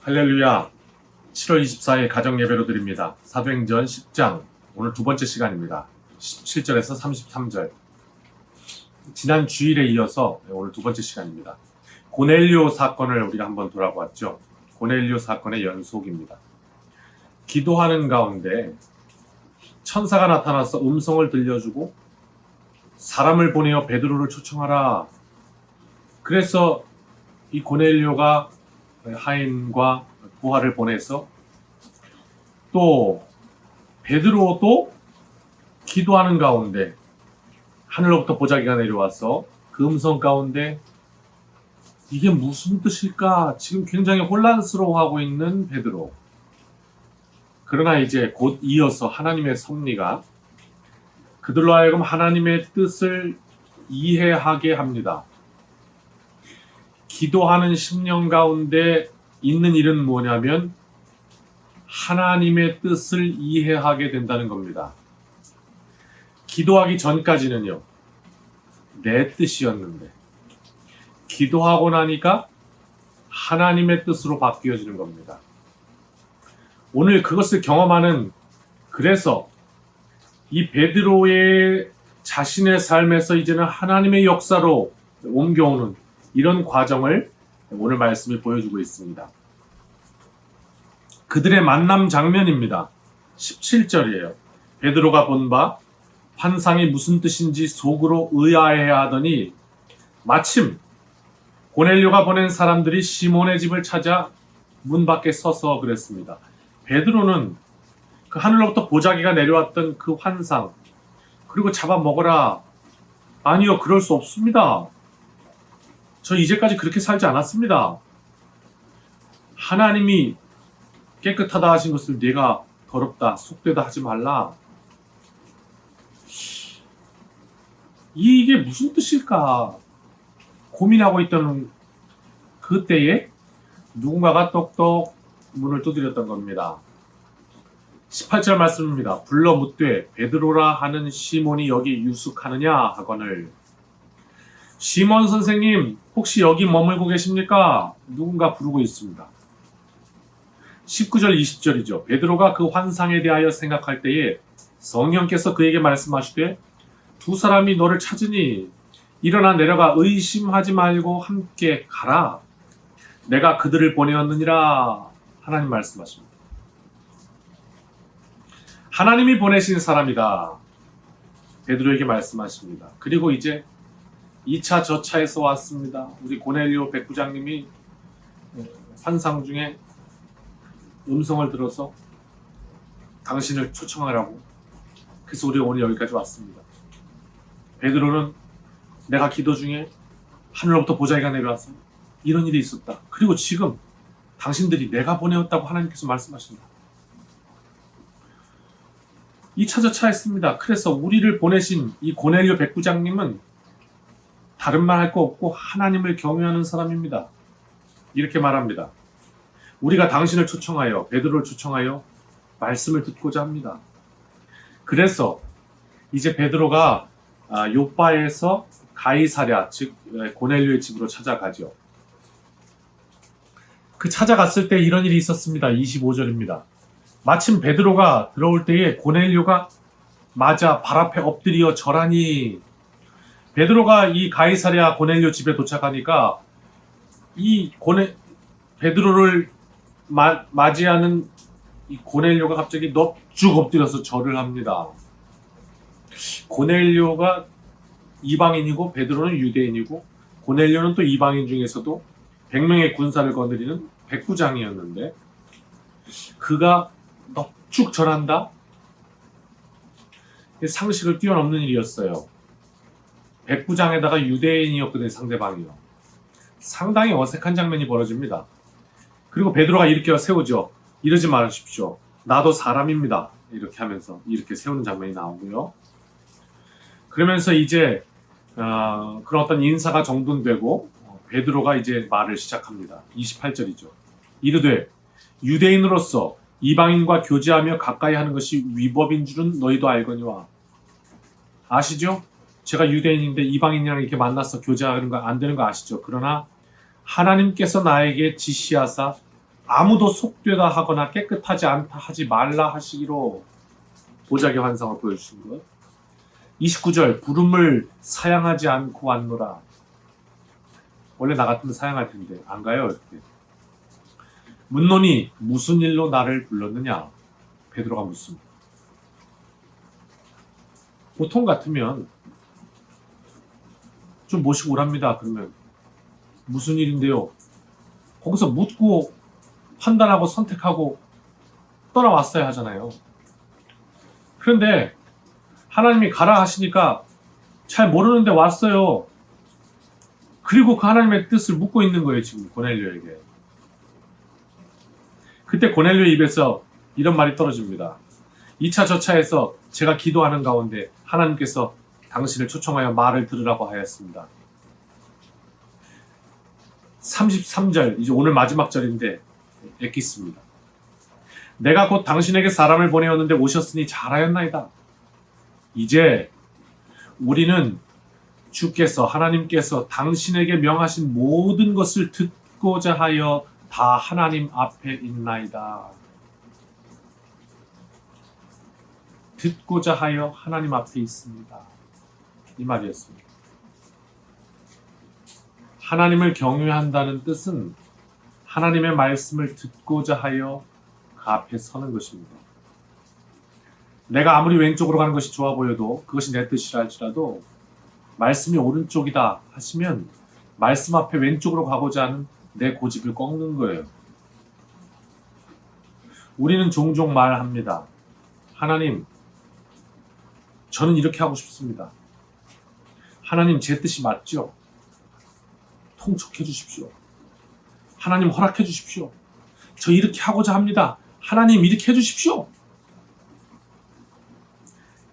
할렐루야. 7월 24일 가정 예배로 드립니다. 사도행전 10장 오늘 두 번째 시간입니다. 17절에서 33절. 지난 주일에 이어서 오늘 두 번째 시간입니다. 고넬료 사건을 우리가 한번 돌아보았죠. 고넬료 사건의 연속입니다. 기도하는 가운데 천사가 나타나서 음성을 들려주고 사람을 보내어 베드로를 초청하라. 그래서 이 고넬료가 하인과 부하를 보내서 또 베드로도 기도하는 가운데 하늘로부터 보자기가 내려와서 그 음성 가운데 이게 무슨 뜻일까? 지금 굉장히 혼란스러워하고 있는 베드로. 그러나 이제 곧 이어서 하나님의 섭리가 그들로 하여금 하나님의 뜻을 이해하게 합니다. 기도하는 심령 가운데 있는 일은 뭐냐면 하나님의 뜻을 이해하게 된다는 겁니다. 기도하기 전까지는요, 내 뜻이었는데, 기도하고 나니까 하나님의 뜻으로 바뀌어지는 겁니다. 오늘 그것을 경험하는, 그래서 이 베드로의 자신의 삶에서 이제는 하나님의 역사로 옮겨오는 이런 과정을 오늘 말씀이 보여주고 있습니다. 그들의 만남 장면입니다. 17절이에요. 베드로가 본 바 환상이 무슨 뜻인지 속으로 의아해 하더니 마침 고넬료가 보낸 사람들이 시몬의 집을 찾아 문 밖에 서서 그랬습니다. 베드로는 그 하늘로부터 보자기가 내려왔던 그 환상 그리고 잡아 먹어라 아니요 그럴 수 없습니다. 저 이제까지 그렇게 살지 않았습니다. 하나님이 깨끗하다 하신 것을 내가 더럽다, 속되다 하지 말라. 이게 무슨 뜻일까? 고민하고 있던 그때에 누군가가 똑똑 문을 두드렸던 겁니다. 18절 말씀입니다. 불러 묻되 베드로라 하는 시몬이 여기 유숙하느냐 하거늘 시몬 선생님 혹시 여기 머물고 계십니까? 누군가 부르고 있습니다. 19절 20절이죠. 베드로가 그 환상에 대하여 생각할 때에 성령께서 그에게 말씀하시되 두 사람이 너를 찾으니 일어나 내려가 의심하지 말고 함께 가라. 내가 그들을 보내었느니라. 하나님 말씀하십니다. 하나님이 보내신 사람이다. 베드로에게 말씀하십니다. 그리고 이제 2차 저차에서 왔습니다. 우리 고넬료 백부장님이 환상 중에 음성을 들어서 당신을 초청하라고. 그래서 우리가 오늘 여기까지 왔습니다. 베드로는 내가 기도 중에 하늘로부터 보자기가 내려왔어. 이런 일이 있었다. 그리고 지금 당신들이 내가 보내었다고 하나님께서 말씀하신다. 2차 저차 했습니다. 그래서 우리를 보내신 이 고넬료 백부장님은 다른 말 할 거 없고 하나님을 경외하는 사람입니다. 이렇게 말합니다. 우리가 당신을 초청하여 베드로를 초청하여 말씀을 듣고자 합니다. 그래서 이제 베드로가 아, 요바에서 가이사랴 즉 고넬료의 집으로 찾아가죠. 그 찾아갔을 때 이런 일이 있었습니다. 25절입니다. 마침 베드로가 들어올 때에 고넬료가 맞아 발 앞에 엎드려 절하니 베드로가 이 가이사랴 고넬료 집에 도착하니까 이 고네 베드로를 마, 맞이하는 이 고넬료가 갑자기 넙죽 엎드려서 절을 합니다. 고넬료가 이방인이고 베드로는 유대인이고 고넬료는 또 이방인 중에서도 100명의 군사를 거느리는 백부장이었는데 그가 넙죽 절한다? 상식을 뛰어넘는 일이었어요. 백부장에다가 유대인이었거든요, 상대방이요. 상당히 어색한 장면이 벌어집니다. 그리고 베드로가 이렇게 세우죠. 이러지 마십시오. 나도 사람입니다. 이렇게 하면서 이렇게 세우는 장면이 나오고요. 그러면서 이제 어, 그런 어떤 인사가 정돈되고 어, 베드로가 이제 말을 시작합니다. 28절이죠. 이르되 유대인으로서 이방인과 교제하며 가까이 하는 것이 위법인 줄은 너희도 알거니와 아시죠? 제가 유대인인데 이방인이랑 이렇게 만나서 교제하는 거 안 되는 거 아시죠? 그러나 하나님께서 나에게 지시하사 아무도 속되다 하거나 깨끗하지 않다 하지 말라 하시기로 보자기 환상을 보여주신 것. 29절 부름을 사양하지 않고 왔노라. 원래 나 같으면 사양할 텐데 안 가요 이렇게. 문논이 무슨 일로 나를 불렀느냐? 베드로가 묻습니다. 보통 같으면 좀 모시고 오랍니다. 그러면 무슨 일인데요? 거기서 묻고 판단하고 선택하고 떠나왔어야 하잖아요. 그런데 하나님이 가라 하시니까 잘 모르는데 왔어요. 그리고 그 하나님의 뜻을 묻고 있는 거예요, 지금 고넬료에게. 그때 고넬료 입에서 이런 말이 떨어집니다. 2차 저차에서 제가 기도하는 가운데 하나님께서 당신을 초청하여 말을 들으라고 하였습니다. 33절, 이제 오늘 마지막 절인데 엑기스입니다. 내가 곧 당신에게 사람을 보내었는데 오셨으니 잘하였나이다. 이제 우리는 주께서 하나님께서 당신에게 명하신 모든 것을 듣고자 하여 다 하나님 앞에 있나이다. 듣고자 하여 하나님 앞에 있습니다. 이 말이었습니다. 하나님을 경외한다는 뜻은 하나님의 말씀을 듣고자 하여 그 앞에 서는 것입니다. 내가 아무리 왼쪽으로 가는 것이 좋아 보여도 그것이 내 뜻이라 할지라도 말씀이 오른쪽이다 하시면 말씀 앞에 왼쪽으로 가고자 하는 내 고집을 꺾는 거예요. 우리는 종종 말합니다. 하나님, 저는 이렇게 하고 싶습니다. 하나님, 제 뜻이 맞죠? 통촉해 주십시오. 하나님 허락해 주십시오. 저 이렇게 하고자 합니다. 하나님 이렇게 해 주십시오.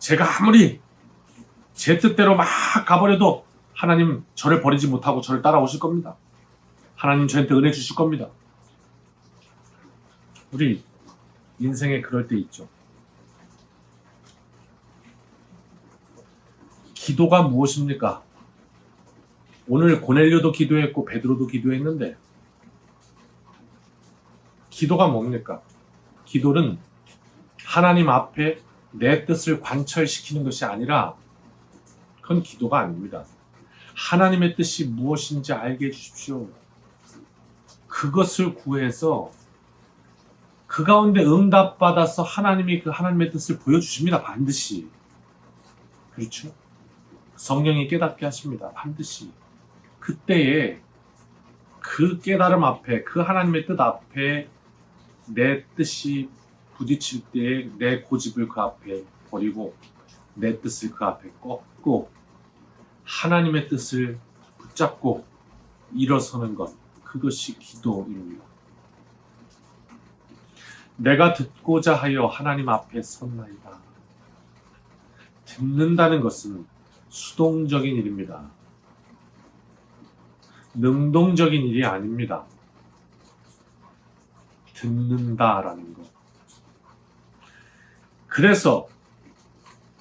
제가 아무리 제 뜻대로 막 가버려도 하나님 저를 버리지 못하고 저를 따라오실 겁니다. 하나님 저한테 은혜 주실 겁니다. 우리 인생에 그럴 때 있죠. 기도가 무엇입니까? 오늘 고넬료도 기도했고 베드로도 기도했는데 기도가 뭡니까? 기도는 하나님 앞에 내 뜻을 관철시키는 것이 아니라 그건 기도가 아닙니다. 하나님의 뜻이 무엇인지 알게 해주십시오. 그것을 구해서 그 가운데 응답받아서 하나님이 그 하나님의 뜻을 보여주십니다. 반드시. 그렇죠? 성령이 깨닫게 하십니다. 반드시. 그때에 그 깨달음 앞에, 그 하나님의 뜻 앞에 내 뜻이 부딪힐 때에 내 고집을 그 앞에 버리고 내 뜻을 그 앞에 꺾고 하나님의 뜻을 붙잡고 일어서는 것 그것이 기도입니다. 내가 듣고자 하여 하나님 앞에 섰나이다. 듣는다는 것은 수동적인 일입니다. 능동적인 일이 아닙니다. 듣는다라는 것. 그래서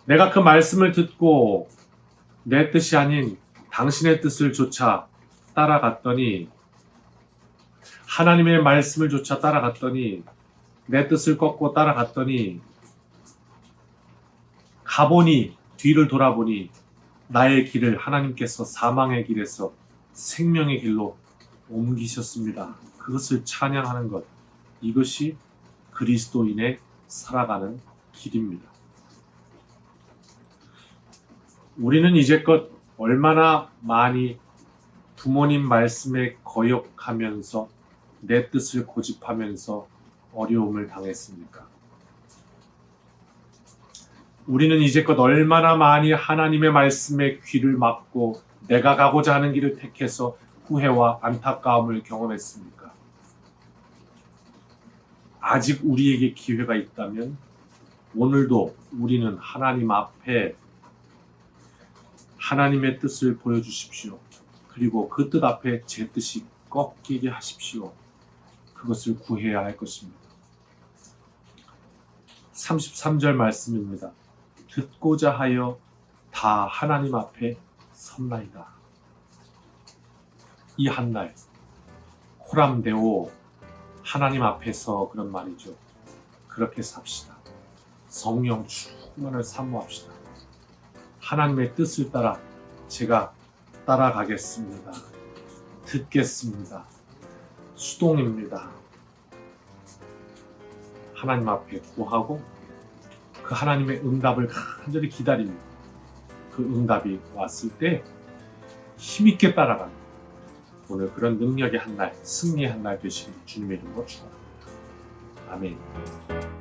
내가 그 말씀을 듣고 내 뜻이 아닌 당신의 뜻을 조차 따라갔더니 하나님의 말씀을 조차 따라갔더니 내 뜻을 꺾고 따라갔더니 가보니 뒤를 돌아보니 나의 길을 하나님께서 사망의 길에서 생명의 길로 옮기셨습니다. 그것을 찬양하는 것. 이것이 그리스도인의 살아가는 길입니다. 우리는 이제껏 얼마나 많이 부모님 말씀에 거역하면서 내 뜻을 고집하면서 어려움을 당했습니까? 우리는 이제껏 얼마나 많이 하나님의 말씀에 귀를 막고 내가 가고자 하는 길을 택해서 후회와 안타까움을 경험했습니까? 아직 우리에게 기회가 있다면 오늘도 우리는 하나님 앞에 하나님의 뜻을 보여주십시오. 그리고 그 뜻 앞에 제 뜻이 꺾이게 하십시오. 그것을 구해야 할 것입니다. 33절 말씀입니다. 듣고자 하여 다 하나님 앞에 섰나이다. 이 한날 코람데오 하나님 앞에서 그런 말이죠. 그렇게 삽시다. 성령 충만을 사모합시다. 하나님의 뜻을 따라 제가 따라가겠습니다. 듣겠습니다. 수동입니다. 하나님 앞에 구하고 그 하나님의 응답을 간절히 기다립니다. 그 응답이 왔을 때 힘있게 따라가는 오늘 그런 능력의 한 날, 승리의 한 날 되시길 주님의 이름으로 축원합니다. 아멘.